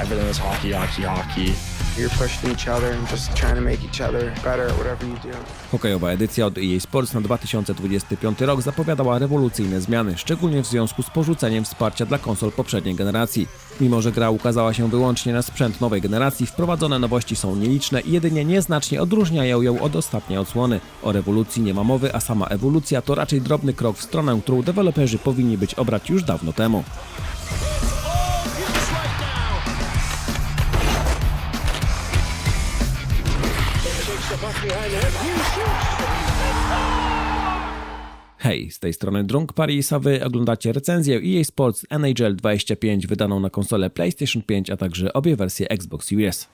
everything was hockey, hockey, hockey. You're pushing each other and just trying to make each other better at whatever you do. Hokejowa edycja od EA Sports na 2025 rok zapowiadała rewolucyjne zmiany, szczególnie w związku z porzuceniem wsparcia dla konsol poprzedniej generacji. Mimo, że gra ukazała się wyłącznie na sprzęt nowej generacji, wprowadzone nowości są nieliczne i jedynie nieznacznie odróżniają ją od ostatniej odsłony. O rewolucji nie ma mowy, a sama ewolucja to raczej drobny krok w stronę, którą deweloperzy powinni być obrać już dawno temu. Hej, z tej strony Drunk Paris, a wy oglądacie recenzję EA Sports NHL 25 wydaną na konsolę PlayStation 5, a także obie wersje Xbox Series.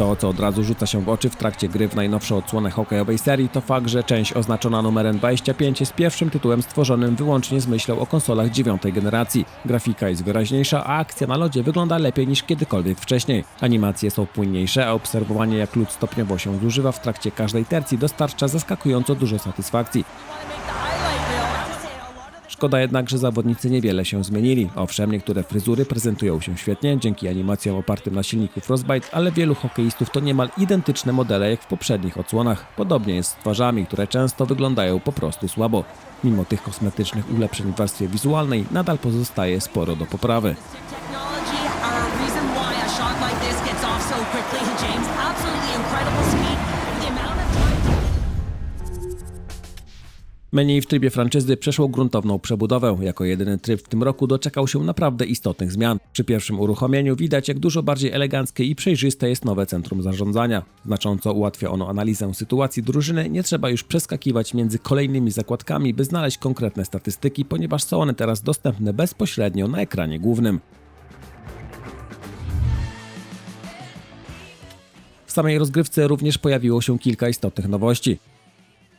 To, co od razu rzuca się w oczy w trakcie gry w najnowszą odsłonę hokejowej serii, to fakt, że część oznaczona numerem 25 jest pierwszym tytułem stworzonym wyłącznie z myślą o konsolach dziewiątej generacji. Grafika jest wyraźniejsza, a akcja na lodzie wygląda lepiej niż kiedykolwiek wcześniej. Animacje są płynniejsze, a obserwowanie jak lud stopniowo się zużywa w trakcie każdej tercji dostarcza zaskakująco dużo satysfakcji. Szkoda jednak, że zawodnicy niewiele się zmienili. Owszem, niektóre fryzury prezentują się świetnie dzięki animacjom opartym na silniku Frostbite, ale wielu hokeistów to niemal identyczne modele jak w poprzednich odsłonach. Podobnie jest z twarzami, które często wyglądają po prostu słabo. Mimo tych kosmetycznych ulepszeń w warstwie wizualnej, nadal pozostaje sporo do poprawy. Menu w trybie franczyzy przeszło gruntowną przebudowę. Jako jedyny tryb w tym roku doczekał się naprawdę istotnych zmian. Przy pierwszym uruchomieniu widać, jak dużo bardziej eleganckie i przejrzyste jest nowe centrum zarządzania. Znacząco ułatwia ono analizę sytuacji drużyny, nie trzeba już przeskakiwać między kolejnymi zakładkami, by znaleźć konkretne statystyki, ponieważ są one teraz dostępne bezpośrednio na ekranie głównym. W samej rozgrywce również pojawiło się kilka istotnych nowości.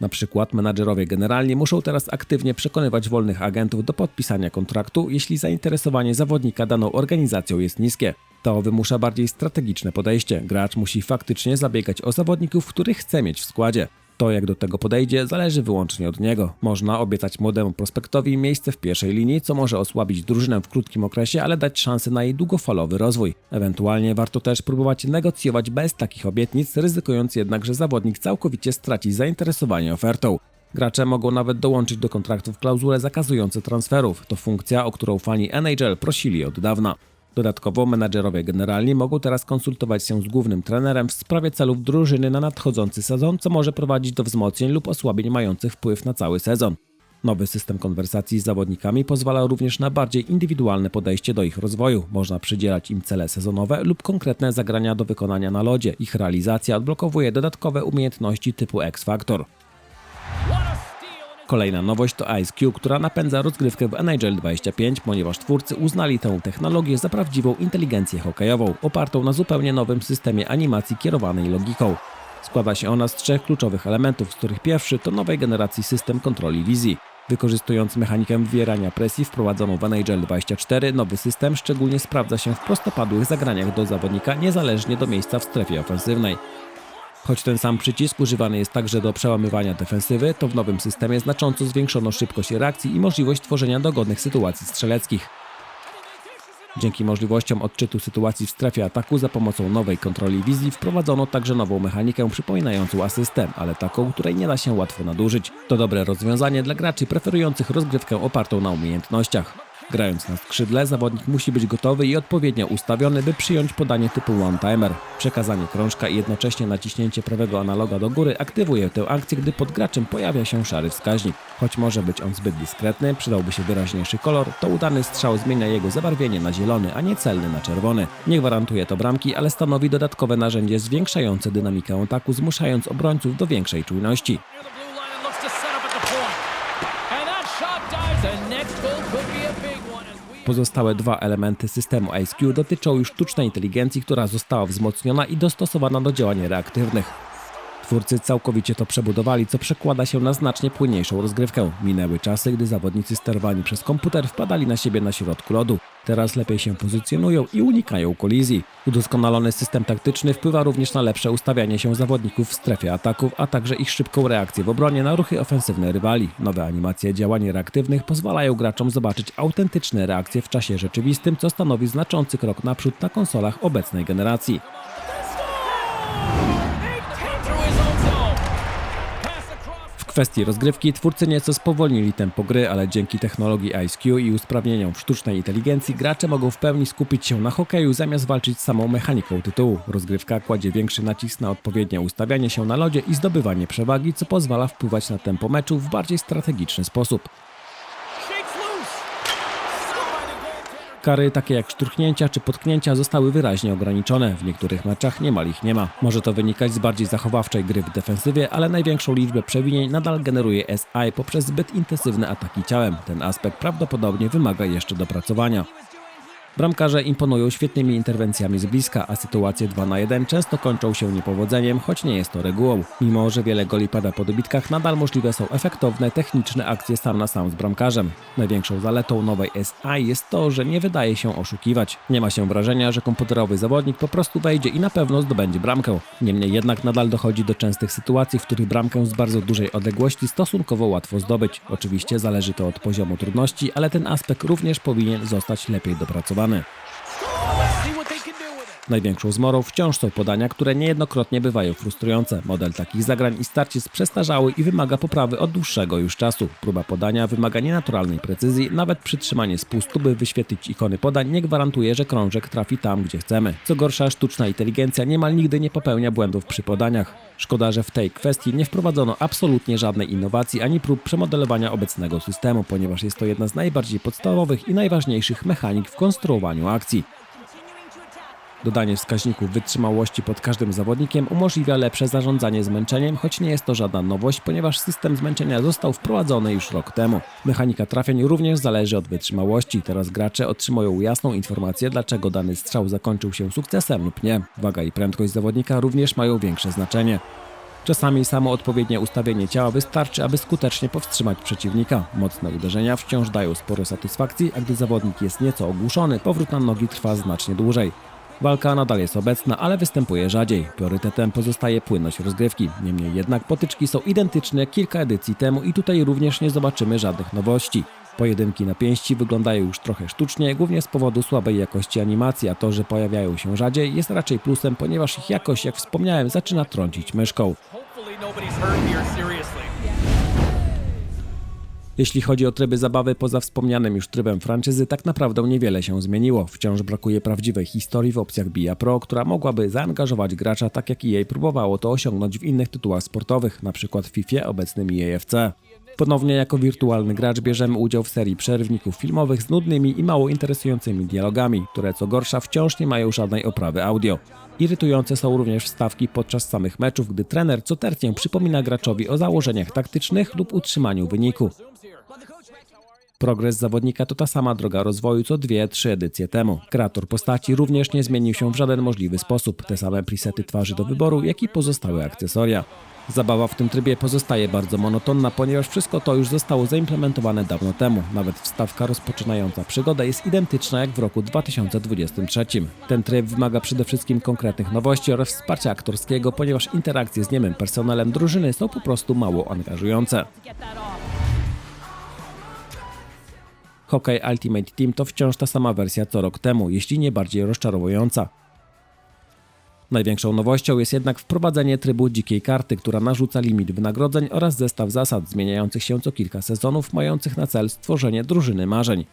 Na przykład menadżerowie generalni muszą teraz aktywnie przekonywać wolnych agentów do podpisania kontraktu, jeśli zainteresowanie zawodnika daną organizacją jest niskie. To wymusza bardziej strategiczne podejście. Gracz musi faktycznie zabiegać o zawodników, których chce mieć w składzie. To, jak do tego podejdzie, zależy wyłącznie od niego. Można obiecać młodemu prospektowi miejsce w pierwszej linii, co może osłabić drużynę w krótkim okresie, ale dać szansę na jej długofalowy rozwój. Ewentualnie warto też próbować negocjować bez takich obietnic, ryzykując jednak, że zawodnik całkowicie straci zainteresowanie ofertą. Gracze mogą nawet dołączyć do kontraktów klauzule zakazujące transferów. To funkcja, o którą fani NHL prosili od dawna. Dodatkowo menadżerowie generalni mogą teraz konsultować się z głównym trenerem w sprawie celów drużyny na nadchodzący sezon, co może prowadzić do wzmocnień lub osłabień mających wpływ na cały sezon. Nowy system konwersacji z zawodnikami pozwala również na bardziej indywidualne podejście do ich rozwoju. Można przydzielać im cele sezonowe lub konkretne zagrania do wykonania na lodzie. Ich realizacja odblokowuje dodatkowe umiejętności typu X-Factor. Kolejna nowość to Ice Cube, która napędza rozgrywkę w NHL 25, ponieważ twórcy uznali tę technologię za prawdziwą inteligencję hokejową, opartą na zupełnie nowym systemie animacji kierowanej logiką. Składa się ona z trzech kluczowych elementów, z których pierwszy to nowej generacji system kontroli wizji. Wykorzystując mechanikę wywierania presji wprowadzoną w NHL 24, nowy system szczególnie sprawdza się w prostopadłych zagraniach do zawodnika niezależnie do miejsca w strefie ofensywnej. Choć ten sam przycisk używany jest także do przełamywania defensywy, to w nowym systemie znacząco zwiększono szybkość reakcji i możliwość tworzenia dogodnych sytuacji strzeleckich. Dzięki możliwościom odczytu sytuacji w strefie ataku za pomocą nowej kontroli wizji wprowadzono także nową mechanikę przypominającą asystę, ale taką, której nie da się łatwo nadużyć. To dobre rozwiązanie dla graczy preferujących rozgrywkę opartą na umiejętnościach. Grając na skrzydle, zawodnik musi być gotowy i odpowiednio ustawiony, by przyjąć podanie typu one-timer. Przekazanie krążka i jednocześnie naciśnięcie prawego analoga do góry aktywuje tę akcję, gdy pod graczem pojawia się szary wskaźnik. Choć może być on zbyt dyskretny, przydałby się wyraźniejszy kolor, to udany strzał zmienia jego zabarwienie na zielony, a nie celny na czerwony. Nie gwarantuje to bramki, ale stanowi dodatkowe narzędzie zwiększające dynamikę ataku, zmuszając obrońców do większej czujności. Pozostałe dwa elementy systemu IceQ dotyczą już sztucznej inteligencji, która została wzmocniona i dostosowana do działań reaktywnych. Twórcy całkowicie to przebudowali, co przekłada się na znacznie płynniejszą rozgrywkę. Minęły czasy, gdy zawodnicy sterowani przez komputer wpadali na siebie na środku lodu. Teraz lepiej się pozycjonują i unikają kolizji. Udoskonalony system taktyczny wpływa również na lepsze ustawianie się zawodników w strefie ataków, a także ich szybką reakcję w obronie na ruchy ofensywne rywali. Nowe animacje działań reaktywnych pozwalają graczom zobaczyć autentyczne reakcje w czasie rzeczywistym, co stanowi znaczący krok naprzód na konsolach obecnej generacji. Kwestii rozgrywki twórcy nieco spowolnili tempo gry, ale dzięki technologii IceQ i usprawnieniom w sztucznej inteligencji gracze mogą w pełni skupić się na hokeju zamiast walczyć z samą mechaniką tytułu. Rozgrywka kładzie większy nacisk na odpowiednie ustawianie się na lodzie i zdobywanie przewagi, co pozwala wpływać na tempo meczu w bardziej strategiczny sposób. Kary takie jak szturchnięcia czy potknięcia zostały wyraźnie ograniczone. W niektórych meczach niemal ich nie ma. Może to wynikać z bardziej zachowawczej gry w defensywie, ale największą liczbę przewinień nadal generuje SI poprzez zbyt intensywne ataki ciałem. Ten aspekt prawdopodobnie wymaga jeszcze dopracowania. Bramkarze imponują świetnymi interwencjami z bliska, a sytuacje 2 na 1 często kończą się niepowodzeniem, choć nie jest to regułą. Mimo, że wiele goli pada po dobitkach, nadal możliwe są efektowne, techniczne akcje sam na sam z bramkarzem. Największą zaletą nowej SI jest to, że nie wydaje się oszukiwać. Nie ma się wrażenia, że komputerowy zawodnik po prostu wejdzie i na pewno zdobędzie bramkę. Niemniej jednak nadal dochodzi do częstych sytuacji, w których bramkę z bardzo dużej odległości stosunkowo łatwo zdobyć. Oczywiście zależy to od poziomu trudności, ale ten aspekt również powinien zostać lepiej dopracowany. Barcelona. Największą zmorą wciąż są podania, które niejednokrotnie bywają frustrujące. Model takich zagrań i starć jest przestarzały i wymaga poprawy od dłuższego już czasu. Próba podania wymaga nienaturalnej precyzji, nawet przytrzymanie spustu, by wyświetlić ikony podań nie gwarantuje, że krążek trafi tam, gdzie chcemy. Co gorsza, sztuczna inteligencja niemal nigdy nie popełnia błędów przy podaniach. Szkoda, że w tej kwestii nie wprowadzono absolutnie żadnej innowacji ani prób przemodelowania obecnego systemu, ponieważ jest to jedna z najbardziej podstawowych i najważniejszych mechanik w konstruowaniu akcji. Dodanie wskaźników wytrzymałości pod każdym zawodnikiem umożliwia lepsze zarządzanie zmęczeniem, choć nie jest to żadna nowość, ponieważ system zmęczenia został wprowadzony już rok temu. Mechanika trafień również zależy od wytrzymałości. Teraz gracze otrzymują jasną informację, dlaczego dany strzał zakończył się sukcesem lub nie. Waga i prędkość zawodnika również mają większe znaczenie. Czasami samo odpowiednie ustawienie ciała wystarczy, aby skutecznie powstrzymać przeciwnika. Mocne uderzenia wciąż dają sporo satysfakcji, a gdy zawodnik jest nieco ogłuszony, powrót na nogi trwa znacznie dłużej. Walka nadal jest obecna, ale występuje rzadziej. Priorytetem pozostaje płynność rozgrywki. Niemniej jednak potyczki są identyczne kilka edycji temu i tutaj również nie zobaczymy żadnych nowości. Pojedynki na pięści wyglądają już trochę sztucznie, głównie z powodu słabej jakości animacji, a to, że pojawiają się rzadziej jest raczej plusem, ponieważ ich jakość, jak wspomniałem, zaczyna trącić myszką. Jeśli chodzi o tryby zabawy, poza wspomnianym już trybem franczyzy, tak naprawdę niewiele się zmieniło. Wciąż brakuje prawdziwej historii w opcjach BIA Pro, która mogłaby zaangażować gracza tak jak EA próbowało to osiągnąć w innych tytułach sportowych, np. w FIFA obecnym EAFC. Ponownie jako wirtualny gracz bierzemy udział w serii przerwników filmowych z nudnymi i mało interesującymi dialogami, które co gorsza wciąż nie mają żadnej oprawy audio. Irytujące są również wstawki podczas samych meczów, gdy trener co tercję przypomina graczowi o założeniach taktycznych lub utrzymaniu wyniku. Progres zawodnika to ta sama droga rozwoju co dwie, trzy edycje temu. Kreator postaci również nie zmienił się w żaden możliwy sposób. Te same presety twarzy do wyboru, jak i pozostałe akcesoria. Zabawa w tym trybie pozostaje bardzo monotonna, ponieważ wszystko to już zostało zaimplementowane dawno temu. Nawet wstawka rozpoczynająca przygodę jest identyczna jak w roku 2023. Ten tryb wymaga przede wszystkim konkretnych nowości oraz wsparcia aktorskiego, ponieważ interakcje z niemym personelem drużyny są po prostu mało angażujące. Hockey Ultimate Team to wciąż ta sama wersja co rok temu, jeśli nie bardziej rozczarowująca. Największą nowością jest jednak wprowadzenie trybu dzikiej karty, która narzuca limit wynagrodzeń oraz zestaw zasad zmieniających się co kilka sezonów, mających na cel stworzenie drużyny marzeń.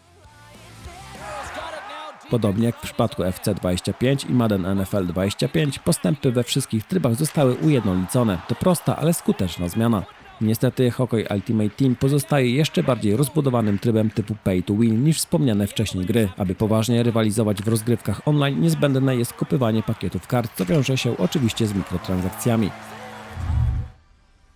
Podobnie jak w przypadku FC25 i Madden NFL 25, postępy we wszystkich trybach zostały ujednolicone. To prosta, ale skuteczna zmiana. Niestety Hockey Ultimate Team pozostaje jeszcze bardziej rozbudowanym trybem typu pay to win niż wspomniane wcześniej gry. Aby poważnie rywalizować w rozgrywkach online niezbędne jest kupywanie pakietów kart, co wiąże się oczywiście z mikrotransakcjami.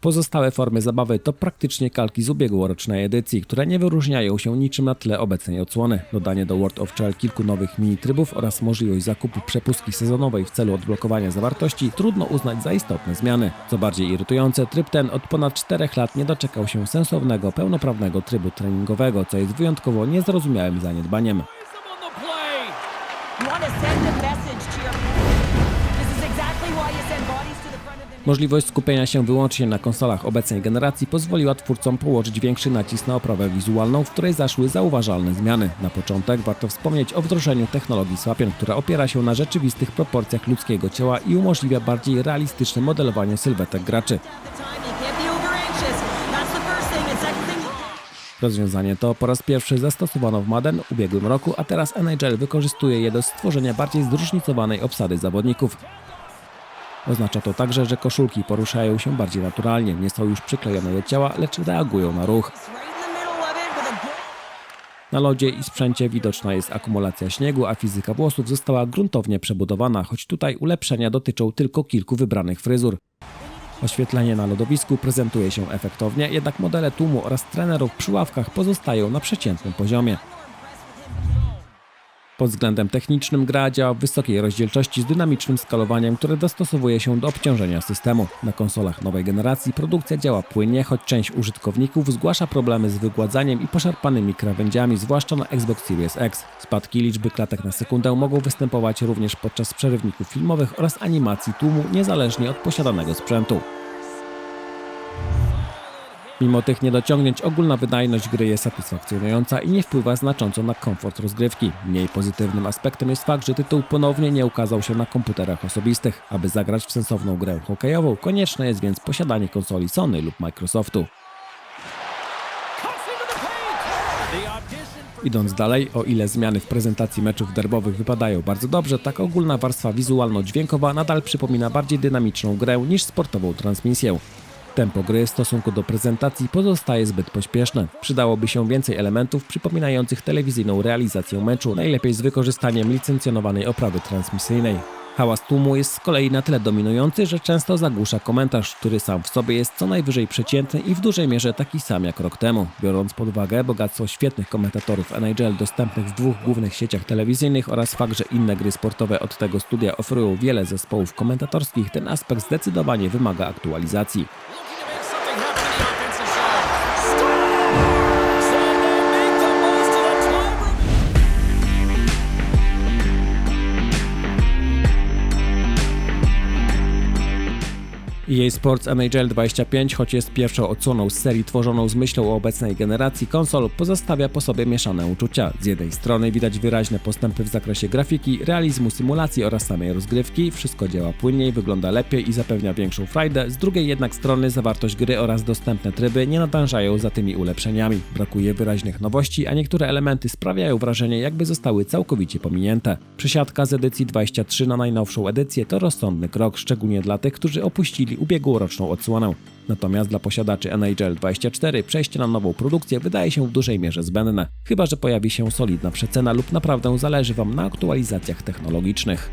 Pozostałe formy zabawy to praktycznie kalki z ubiegłorocznej edycji, które nie wyróżniają się niczym na tle obecnej odsłony. Dodanie do World of Shell kilku nowych mini trybów oraz możliwość zakupu przepustki sezonowej w celu odblokowania zawartości trudno uznać za istotne zmiany. Co bardziej irytujące, tryb ten od ponad 4 lat nie doczekał się sensownego, pełnoprawnego trybu treningowego, co jest wyjątkowo niezrozumiałym zaniedbaniem. You Możliwość skupienia się wyłącznie na konsolach obecnej generacji pozwoliła twórcom położyć większy nacisk na oprawę wizualną, w której zaszły zauważalne zmiany. Na początek warto wspomnieć o wdrożeniu technologii Swapion, która opiera się na rzeczywistych proporcjach ludzkiego ciała i umożliwia bardziej realistyczne modelowanie sylwetek graczy. Rozwiązanie to po raz pierwszy zastosowano w Madden w ubiegłym roku, a teraz NHL wykorzystuje je do stworzenia bardziej zróżnicowanej obsady zawodników. Oznacza to także, że koszulki poruszają się bardziej naturalnie, nie są już przyklejone do ciała, lecz reagują na ruch. Na lodzie i sprzęcie widoczna jest akumulacja śniegu, a fizyka włosów została gruntownie przebudowana, choć tutaj ulepszenia dotyczą tylko kilku wybranych fryzur. Oświetlenie na lodowisku prezentuje się efektownie, jednak modele tłumu oraz trenerów przy ławkach pozostają na przeciętnym poziomie. Pod względem technicznym gra działa w wysokiej rozdzielczości z dynamicznym skalowaniem, które dostosowuje się do obciążenia systemu. Na konsolach nowej generacji produkcja działa płynnie, choć część użytkowników zgłasza problemy z wygładzaniem i poszarpanymi krawędziami, zwłaszcza na Xbox Series X. Spadki liczby klatek na sekundę mogą występować również podczas przerywników filmowych oraz animacji tłumu, niezależnie od posiadanego sprzętu. Mimo tych niedociągnięć ogólna wydajność gry jest satysfakcjonująca i nie wpływa znacząco na komfort rozgrywki. Mniej pozytywnym aspektem jest fakt, że tytuł ponownie nie ukazał się na komputerach osobistych. Aby zagrać w sensowną grę hokejową, konieczne jest więc posiadanie konsoli Sony lub Microsoftu. Idąc dalej, o ile zmiany w prezentacji meczów derbowych wypadają bardzo dobrze, tak ogólna warstwa wizualno-dźwiękowa nadal przypomina bardziej dynamiczną grę niż sportową transmisję. Tempo gry w stosunku do prezentacji pozostaje zbyt pośpieszne. Przydałoby się więcej elementów przypominających telewizyjną realizację meczu, najlepiej z wykorzystaniem licencjonowanej oprawy transmisyjnej. Hałas tłumu jest z kolei na tyle dominujący, że często zagłusza komentarz, który sam w sobie jest co najwyżej przeciętny i w dużej mierze taki sam jak rok temu. Biorąc pod uwagę bogactwo świetnych komentatorów NHL dostępnych w dwóch głównych sieciach telewizyjnych oraz fakt, że inne gry sportowe od tego studia oferują wiele zespołów komentatorskich, ten aspekt zdecydowanie wymaga aktualizacji. EA Sports NHL 25, choć jest pierwszą odsłoną z serii tworzoną z myślą o obecnej generacji konsol, pozostawia po sobie mieszane uczucia. Z jednej strony widać wyraźne postępy w zakresie grafiki, realizmu symulacji oraz samej rozgrywki, wszystko działa płynniej, wygląda lepiej i zapewnia większą frajdę, z drugiej jednak strony zawartość gry oraz dostępne tryby nie nadążają za tymi ulepszeniami. Brakuje wyraźnych nowości, a niektóre elementy sprawiają wrażenie jakby zostały całkowicie pominięte. Przesiadka z edycji 23 na najnowszą edycję to rozsądny krok, szczególnie dla tych, którzy opuścili ubiegłoroczną odsłonę. Natomiast dla posiadaczy NHL 24 przejście na nową produkcję wydaje się w dużej mierze zbędne, chyba że pojawi się solidna przecena lub naprawdę zależy Wam na aktualizacjach technologicznych.